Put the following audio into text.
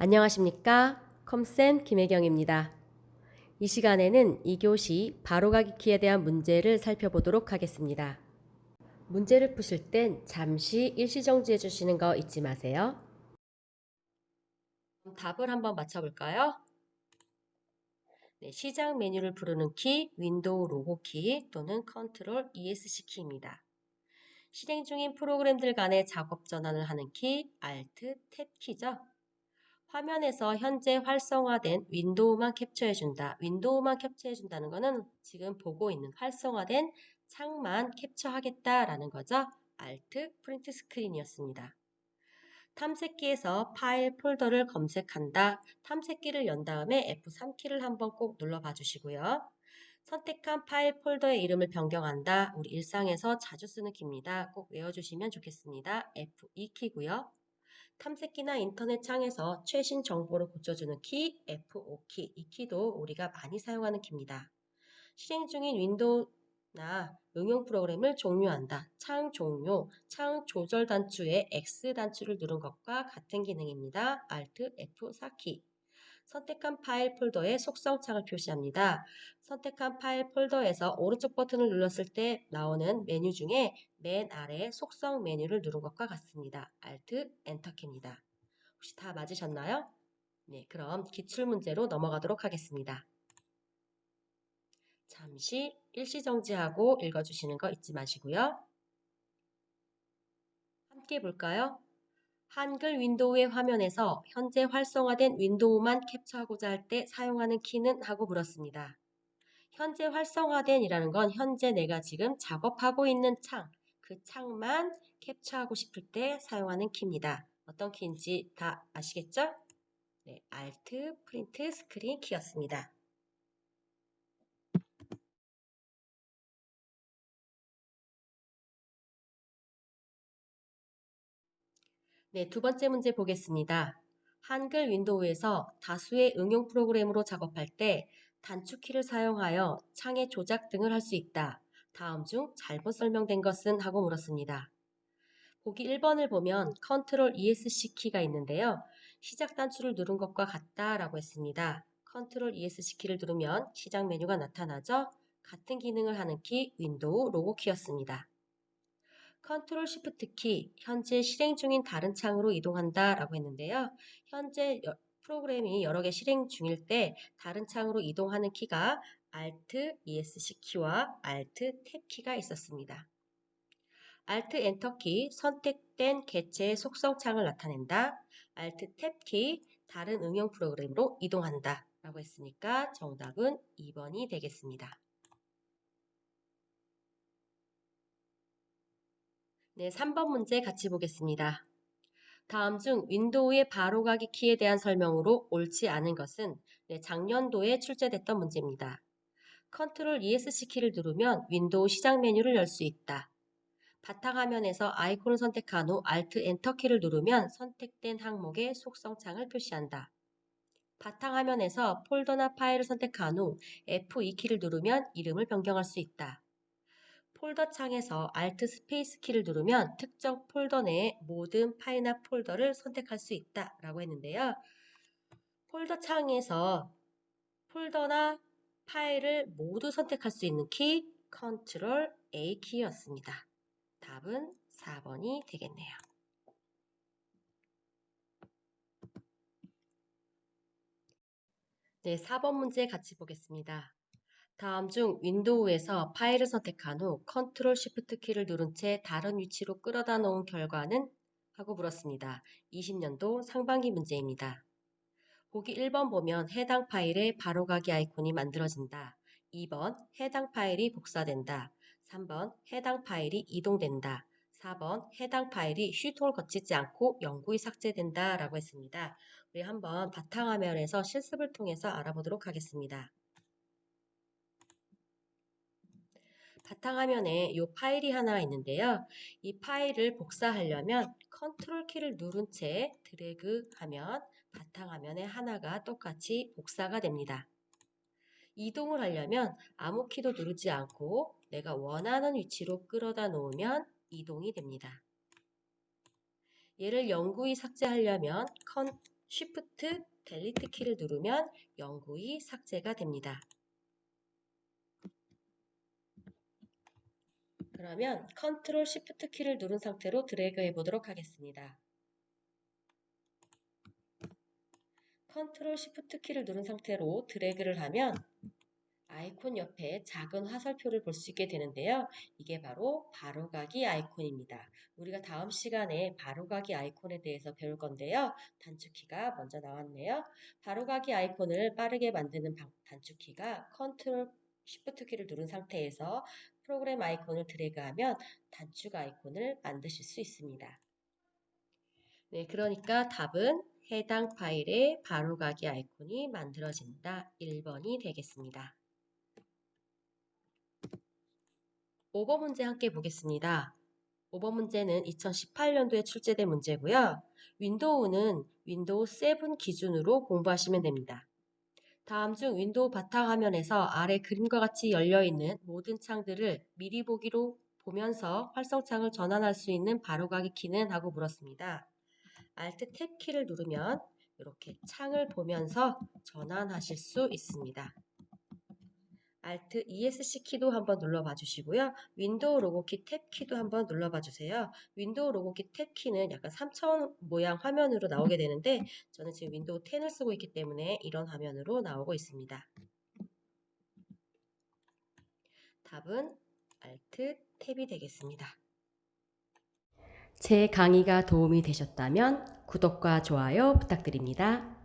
안녕하십니까? 컴센 김혜경입니다. 이 시간에는 2교시 바로가기 키에 대한 문제를 살펴보도록 하겠습니다. 문제를 푸실 땐 잠시 일시정지해 주시는 거 잊지 마세요. 답을 한번 맞춰볼까요? 네, 시작 메뉴를 부르는 키, 윈도우 로고 키 또는 컨트롤 ESC 키입니다. 실행 중인 프로그램들 간의 작업 전환을 하는 키, Alt, Tab 키죠. 화면에서 현재 활성화된 윈도우만 캡처해준다. 윈도우만 캡처해준다는 것은 지금 보고 있는 활성화된 창만 캡처하겠다라는 거죠. Alt 프린트 스크린이었습니다. 탐색기에서 파일 폴더를 검색한다. 탐색기를 연 다음에 F3키를 한번 꼭 눌러봐 주시고요. 선택한 파일 폴더의 이름을 변경한다. 우리 일상에서 자주 쓰는 키입니다. 꼭 외워주시면 좋겠습니다. F2키고요. 탐색기나 인터넷 창에서 최신 정보를 고쳐주는 키 F5키. 이 키도 우리가 많이 사용하는 키입니다. 실행 중인 윈도우나 응용 프로그램을 종료한다. 창 종료, 창 조절 단추의 X 단추를 누른 것과 같은 기능입니다. Alt F4키. 선택한 파일 폴더에 속성 창을 표시합니다. 선택한 파일 폴더에서 오른쪽 버튼을 눌렀을 때 나오는 메뉴 중에 맨 아래 속성 메뉴를 누른 것과 같습니다. Alt 엔터키입니다. 혹시 다 맞으셨나요? 네, 그럼 기출 문제로 넘어가도록 하겠습니다. 잠시 일시정지하고 읽어주시는 거 잊지 마시고요. 함께 볼까요? 한글 윈도우의 화면에서 현재 활성화된 윈도우만 캡처하고자 할 때 사용하는 키는 하고 물었습니다. 현재 활성화된 이라는 건 현재 내가 지금 작업하고 있는 창, 그 창만 캡처하고 싶을 때 사용하는 키입니다. 어떤 키인지 다 아시겠죠? 네, Alt 프린트 스크린 키였습니다. 네, 두 번째 문제 보겠습니다. 한글 윈도우에서 다수의 응용 프로그램으로 작업할 때 단축키를 사용하여 창의 조작 등을 할 수 있다. 다음 중 잘못 설명된 것은 하고 물었습니다. 보기 1번을 보면 컨트롤 ESC 키가 있는데요. 시작 단추를 누른 것과 같다라고 했습니다. 컨트롤 ESC 키를 누르면 시작 메뉴가 나타나죠? 같은 기능을 하는 키 윈도우 로고 키였습니다. 컨트롤 시프트 키, 현재 실행 중인 다른 창으로 이동한다 라고 했는데요. 현재 여, 프로그램이 여러 개 실행 중일 때 다른 창으로 이동하는 키가 Alt ESC 키와 Alt Tab 키가 있었습니다. Alt 엔터 키, 선택된 개체의 속성 창을 나타낸다. Alt Tab 키, 다른 응용 프로그램으로 이동한다. 라고 했으니까 정답은 2번이 되겠습니다. 네, 3번 문제 같이 보겠습니다. 다음 중 윈도우의 바로가기 키에 대한 설명으로 옳지 않은 것은 네, 작년도에 출제됐던 문제입니다. 컨트롤 ESC 키를 누르면 윈도우 시작 메뉴를 열 수 있다. 바탕화면에서 아이콘을 선택한 후 Alt 엔터 키를 누르면 선택된 항목의 속성창을 표시한다. 바탕화면에서 폴더나 파일을 선택한 후 F2 키를 누르면 이름을 변경할 수 있다. 폴더 창에서 Alt 스페이스 키를 누르면 특정 폴더 내의 모든 파일이나 폴더를 선택할 수 있다 라고 했는데요. 폴더 창에서 폴더나 파일을 모두 선택할 수 있는 키 Ctrl A 키였습니다. 답은 4번이 되겠네요. 네, 4번 문제 같이 보겠습니다. 다음 중 윈도우에서 파일을 선택한 후 컨트롤 시프트 키를 누른 채 다른 위치로 끌어다 놓은 결과는 하고 물었습니다. 20년도 상반기 문제입니다. 보기 1번 보면 해당 파일에 바로가기 아이콘이 만들어진다. 2번 해당 파일이 복사된다. 3번 해당 파일이 이동된다. 4번 해당 파일이 슈트홀 거치지 않고 영구히 삭제된다 라고 했습니다. 우리 한번 바탕화면에서 실습을 통해서 알아보도록 하겠습니다. 바탕화면에 이 파일이 하나 있는데요. 이 파일을 복사하려면 컨트롤 키를 누른 채 드래그 하면 바탕화면에 하나가 똑같이 복사가 됩니다. 이동을 하려면 아무 키도 누르지 않고 내가 원하는 위치로 끌어다 놓으면 이동이 됩니다. 얘를 영구히 삭제하려면 Shift, Delete 키를 누르면 영구히 삭제가 됩니다. 그러면 Ctrl Shift 키를 누른 상태로 드래그 해 보도록 하겠습니다. Ctrl Shift 키를 누른 상태로 드래그를 하면 아이콘 옆에 작은 화살표를 볼 수 있게 되는데요. 이게 바로 바로가기 아이콘입니다. 우리가 다음 시간에 바로가기 아이콘에 대해서 배울 건데요. 단축키가 먼저 나왔네요. 바로가기 아이콘을 빠르게 만드는 단축키가 Ctrl Shift 키를 누른 상태에서 프로그램 아이콘을 드래그하면 단축 아이콘을 만드실 수 있습니다. 네, 그러니까 답은 해당 파일에 바로가기 아이콘이 만들어진다. 1번이 되겠습니다. 5번 문제 함께 보겠습니다. 5번 문제는 2018년도에 출제된 문제고요. 윈도우는 윈도우 7 기준으로 공부하시면 됩니다. 다음 중 윈도우 바탕화면에서 아래 그림과 같이 열려있는 모든 창들을 미리 보기로 보면서 활성창을 전환할 수 있는 바로가기 키는 하고 물었습니다. Alt 탭 키를 누르면 이렇게 창을 보면서 전환하실 수 있습니다. Alt ESC 키도 한번 눌러봐 주시고요. 윈도우 로고키 탭 키도 한번 눌러봐 주세요. 윈도우 로고키 탭 키는 약간 3차원 모양 화면으로 나오게 되는데 저는 지금 윈도우 10을 쓰고 있기 때문에 이런 화면으로 나오고 있습니다. 답은 Alt 탭이 되겠습니다. 제 강의가 도움이 되셨다면 구독과 좋아요 부탁드립니다.